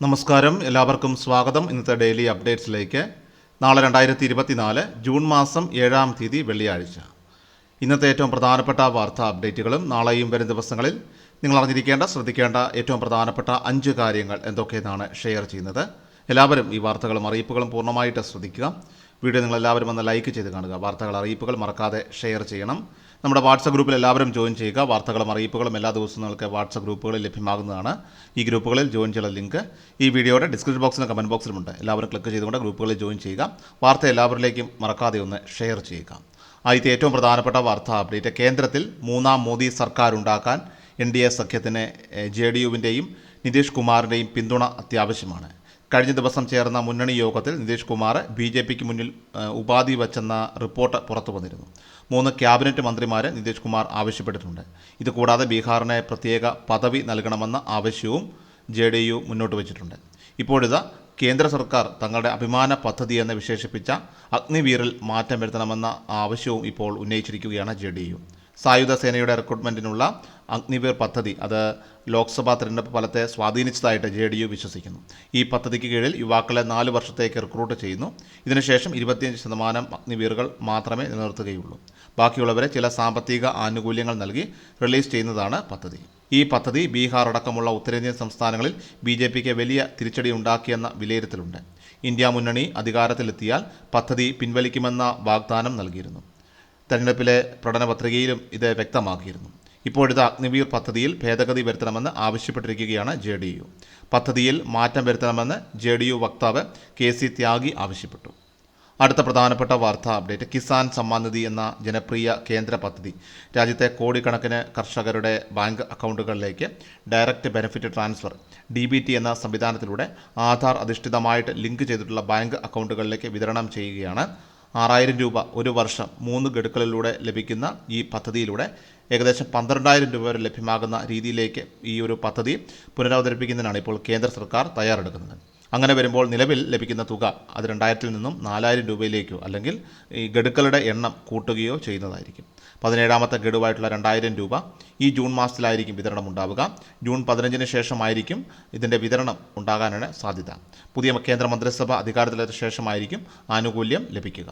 നമസ്കാരം. എല്ലാവർക്കും സ്വാഗതം. ഇന്നത്തെ ഡെയിലി അപ്ഡേറ്റ്സിലേക്ക്. നാളെ രണ്ടായിരത്തി ഇരുപത്തിനാല് ജൂൺ മാസം ഏഴാം തീയതി വെള്ളിയാഴ്ച. ഇന്നത്തെ ഏറ്റവും പ്രധാനപ്പെട്ട വാർത്താ അപ്ഡേറ്റുകളും നാളെയും വരും ദിവസങ്ങളിൽ നിങ്ങൾ അറിഞ്ഞിരിക്കേണ്ട ശ്രദ്ധിക്കേണ്ട ഏറ്റവും പ്രധാനപ്പെട്ട അഞ്ച് കാര്യങ്ങൾ എന്തൊക്കെയെന്നാണ് ഷെയർ ചെയ്യുന്നത്. എല്ലാവരും ഈ വാർത്തകളും അറിയിപ്പുകളും പൂർണമായിട്ട് ശ്രദ്ധിക്കുക. വീഡിയോ നിങ്ങൾ എല്ലാവരും ഒന്ന് ലൈക്ക് ചെയ്ത് കാണുക. വാർത്തകൾ അറിയിപ്പുകൾ മറക്കാതെ ഷെയർ ചെയ്യണം. നമ്മുടെ വാട്സപ്പ് ഗ്രൂപ്പിൽ എല്ലാവരും ജോയിൻ ചെയ്യുക. വാർത്തകളും അറിയിപ്പുകളും എല്ലാ ദിവസവും നിങ്ങൾക്ക് വാട്സപ്പ് ഗ്രൂപ്പുകളിൽ ലഭ്യമാകുന്നതാണ്. ഈ ഗ്രൂപ്പുകളിൽ ജോയിൻ ചെയ്യുന്ന ലിങ്ക് ഈ വീഡിയോയുടെ ഡിസ്ക്രിപ്ഷൻ ബോക്സിലും കമന്റ് ബോക്സിലുമുണ്ട് എല്ലാവരും ക്ലിക്ക് ചെയ്തുകൊണ്ട് ഗ്രൂപ്പുകളിൽ ജോയിൻ ചെയ്യുക. വാർത്ത എല്ലാവരിലേക്കും മറക്കാതെ ഒന്ന് ഷെയർ ചെയ്യുക. ആദ്യത്തെ ഏറ്റവും പ്രധാനപ്പെട്ട വാർത്താ അപ്ഡേറ്റ്. കേന്ദ്രത്തിൽ മൂന്നാം മോദി സർക്കാർ ഉണ്ടാക്കാൻ എൻ ഡി എ സഖ്യത്തിന് ജെ ഡി യുവിന്റെയും നിതീഷ് കുമാറിന്റെയും പിന്തുണ അത്യാവശ്യമാണ്. കഴിഞ്ഞ ദിവസം ചേർന്ന മുന്നണി യോഗത്തിൽ നിതീഷ് കുമാർ ബി ജെ പിക്ക് മുന്നിൽ ഉപാധി വച്ചെന്ന റിപ്പോർട്ട് പുറത്തു വന്നിരുന്നു. മൂന്ന് ക്യാബിനറ്റ് മന്ത്രിമാർ നിതീഷ് കുമാർ ആവശ്യപ്പെട്ടിട്ടുണ്ട്. ഇതുകൂടാതെ ബീഹാറിനെ പ്രത്യേക പദവി നൽകണമെന്ന ആവശ്യവും ജെ ഡി യു മുന്നോട്ട് വച്ചിട്ടുണ്ട്. ഇപ്പോഴിതാ കേന്ദ്ര സർക്കാർ തങ്ങളുടെ അഭിമാന പദ്ധതി എന്ന് വിശേഷിപ്പിച്ച അഗ്നിവീറിൽ മാറ്റം വരുത്തണമെന്ന ആവശ്യവും ഇപ്പോൾ ഉന്നയിച്ചിരിക്കുകയാണ് ജെ ഡി യു. സായുധ സേനയുടെ റിക്രൂട്ട്മെന്റിനുള്ള അഗ്നിവീർ പദ്ധതി അത് ലോക്സഭാ തിരഞ്ഞെടുപ്പ് ഫലത്തെ സ്വാധീനിച്ചതായിട്ട് ജെ ഡി യു വിശ്വസിക്കുന്നു. ഈ പദ്ധതിക്ക് കീഴിൽ യുവാക്കളെ നാല് വർഷത്തേക്ക് റിക്രൂട്ട് ചെയ്യുന്നു. ഇതിനുശേഷം ഇരുപത്തിയഞ്ച് ശതമാനം അഗ്നിവീറുകൾ മാത്രമേ നിലനിർത്തുകയുള്ളൂ. ബാക്കിയുള്ളവരെ ചില സാമ്പത്തിക ആനുകൂല്യങ്ങൾ നൽകി റിലീസ് ചെയ്യുന്നതാണ് പദ്ധതി. ഈ പദ്ധതി ബീഹാർ അടക്കമുള്ള ഉത്തരേന്ത്യൻ സംസ്ഥാനങ്ങളിൽ ബി ജെ പിക്ക് വലിയ തിരിച്ചടി ഉണ്ടാക്കിയെന്ന വിലയിരുത്തലുണ്ട്. ഇന്ത്യ മുന്നണി അധികാരത്തിലെത്തിയാൽ പദ്ധതി പിൻവലിക്കുമെന്ന വാഗ്ദാനം നൽകിയിരുന്നു. തെരഞ്ഞെടുപ്പിലെ പ്രകടന പത്രികയിലും ഇത് വ്യക്തമാക്കിയിരുന്നു. ഇപ്പോഴത്തെ അഗ്നിവീർ പദ്ധതിയിൽ ഭേദഗതി വരുത്തണമെന്ന് ആവശ്യപ്പെട്ടിരിക്കുകയാണ് ജെ ഡി യു. പദ്ധതിയിൽ മാറ്റം വരുത്തണമെന്ന് ജെ ഡി യു വക്താവ് കെ സി ത്യാഗി ആവശ്യപ്പെട്ടു. അടുത്ത പ്രധാനപ്പെട്ട വാർത്താ അപ്ഡേറ്റ് കിസാൻ സമ്മാൻ നിധി എന്ന ജനപ്രിയ കേന്ദ്ര പദ്ധതി രാജ്യത്തെ കോടിക്കണക്കിന് കർഷകരുടെ bank അക്കൗണ്ടുകളിലേക്ക് direct benefit transfer D B T എന്ന സംവിധാനത്തിലൂടെ ആധാർ അധിഷ്ഠിതമായിട്ട് ലിങ്ക് ചെയ്തിട്ടുള്ള ബാങ്ക് അക്കൗണ്ടുകളിലേക്ക് വിതരണം ചെയ്യുകയാണ് ആറായിരം രൂപ ഒരു വർഷം മൂന്ന് ഗഡുക്കളിലൂടെ ലഭിക്കുന്ന ഈ പദ്ധതിയിലൂടെ ഏകദേശം പന്ത്രണ്ടായിരം രൂപ വരെ ലഭ്യമാകുന്ന രീതിയിലേക്ക് ഈ ഒരു പദ്ധതി പുനരവതരിപ്പിക്കുന്നതിനാണ് ഇപ്പോൾ കേന്ദ്ര സർക്കാർ തയ്യാറെടുക്കുന്നത്. അങ്ങനെ വരുമ്പോൾ നിലവിൽ ലഭിക്കുന്ന തുക അത് രണ്ടായിരത്തിൽ നിന്നും നാലായിരം രൂപയിലേക്കോ അല്ലെങ്കിൽ ഈ ഗഡുക്കളുടെ എണ്ണം കൂട്ടുകയോ ചെയ്യുന്നതായിരിക്കും. പതിനേഴാമത്തെ ഗഡുവായിട്ടുള്ള രണ്ടായിരം രൂപ ഈ ജൂൺ മാസത്തിലായിരിക്കും വിതരണം ഉണ്ടാവുക. ജൂൺ പതിനഞ്ചിന് ശേഷമായിരിക്കും ഇതിന്റെ വിതരണം ഉണ്ടാകാനാണ് സാധ്യത. പുതിയ കേന്ദ്ര മന്ത്രിസഭ അധികാരത്തിലെത്തിയ ശേഷമായിരിക്കും ആനുകൂല്യം ലഭിക്കുക.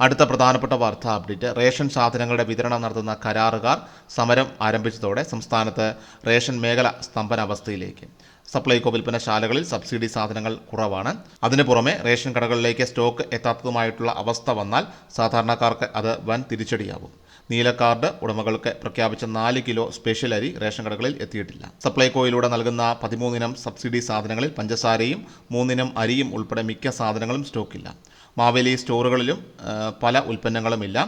അടുത്ത പ്രധാനപ്പെട്ട വാർത്താ അപ്ഡേറ്റ്. റേഷൻ സാധനങ്ങളുടെ വിതരണം നടത്തുന്ന കരാറുകാർ സമരം ആരംഭിച്ചതോടെ സംസ്ഥാനത്ത് റേഷൻ മേഖല സ്തംഭനാവസ്ഥയിലേക്ക്. സപ്ലൈകോ വിൽപ്പനശാലകളിൽ സബ്സിഡി സാധനങ്ങൾ കുറവാണ്. അതിനു പുറമെ റേഷൻ കടകളിലേക്ക് സ്റ്റോക്ക് എത്താത്തതുമായിട്ടുള്ള അവസ്ഥ വന്നാൽ സാധാരണക്കാർക്ക് അത് വൻ തിരിച്ചടിയാവും. നീല കാർഡ് ഉടമകൾക്ക് പ്രഖ്യാപിച്ച നാല് കിലോ സ്പെഷ്യൽ അരി റേഷൻ കടകളിൽ എത്തിയിട്ടില്ല. സപ്ലൈകോയിലൂടെ നൽകുന്ന പതിമൂന്നിനം സബ്സിഡി സാധനങ്ങളിൽ പഞ്ചസാരയും മൂന്നിനം അരിയും ഉൾപ്പെടെ മിക്ക സാധനങ്ങളും സ്റ്റോക്കില്ല. മാവേലി സ്റ്റോറുകളിലും പല ഉൽപ്പന്നങ്ങളുമില്ല.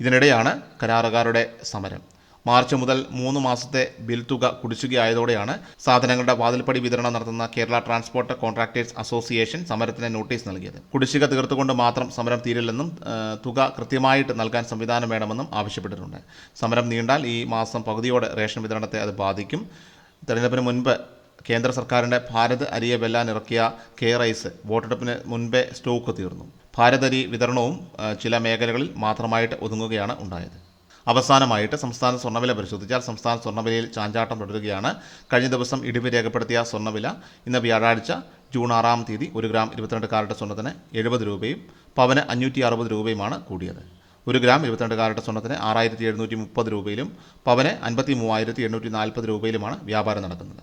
ഇതിനിടെയാണ് കരാറുകാരുടെ സമരം. മാർച്ച് മുതൽ മൂന്ന് മാസത്തെ ബിൽ തുക കുടിശ്ശികയായതോടെയാണ് സാധനങ്ങളുടെ വാതിൽപ്പടി വിതരണം നടത്തുന്ന കേരള ട്രാൻസ്പോർട്ട് കോൺട്രാക്ടേഴ്സ് അസോസിയേഷൻ സമരത്തിന് നോട്ടീസ് നൽകിയത്. കുടിശ്ശിക തീർത്തുകൊണ്ട് മാത്രം സമരം തീരില്ലെന്നും തുക കൃത്യമായിട്ട് നൽകാൻ സംവിധാനം വേണമെന്നും ആവശ്യപ്പെട്ടിട്ടുണ്ട്. സമരം നീണ്ടാൽ ഈ മാസം പകുതിയോടെ റേഷൻ വിതരണത്തെ അത് ബാധിക്കും. തെരഞ്ഞെടുപ്പിന് മുൻപ് കേന്ദ്ര സർക്കാരിന്റെ ഭാരത് അരിയെ വെല്ലാൻ ഇറക്കിയ കെ റൈസ് വോട്ടെടുപ്പിന് മുൻപേ സ്റ്റോക്ക് തീർന്നു. ഭാരത് വിതരണവും ചില മേഖലകളിൽ മാത്രമായിട്ട് ഒതുങ്ങുകയാണ് ഉണ്ടായത്. അവസാനമായിട്ട് സംസ്ഥാന സ്വർണവില പരിശോധിച്ചാൽ സംസ്ഥാന സ്വർണവിലയിൽ ചാഞ്ചാട്ടം തുടരുകയാണ്. കഴിഞ്ഞ ദിവസം ഇടിവ് രേഖപ്പെടുത്തിയ സ്വർണവില ഇന്ന് വ്യാഴാഴ്ച ജൂൺ ആറാം തീയതി ഒരു ഗ്രാം ഇരുപത്തിരണ്ട് കാരറ്റ് സ്വർണത്തിന് എഴുപത് രൂപയും പവന് അഞ്ഞൂറ്റി അറുപത് രൂപയുമാണ് കൂടിയത്. ഒരു ഗ്രാം ഇരുപത്തിരണ്ട് കാരറ്റ് സ്വർണത്തിന് ആറായിരത്തി എഴുന്നൂറ്റി മുപ്പത് രൂപയിലും പവന് അൻപത്തി മൂവായിരത്തി എണ്ണൂറ്റി നാൽപ്പത് രൂപയിലുമാണ് വ്യാപാരം നടക്കുന്നത്.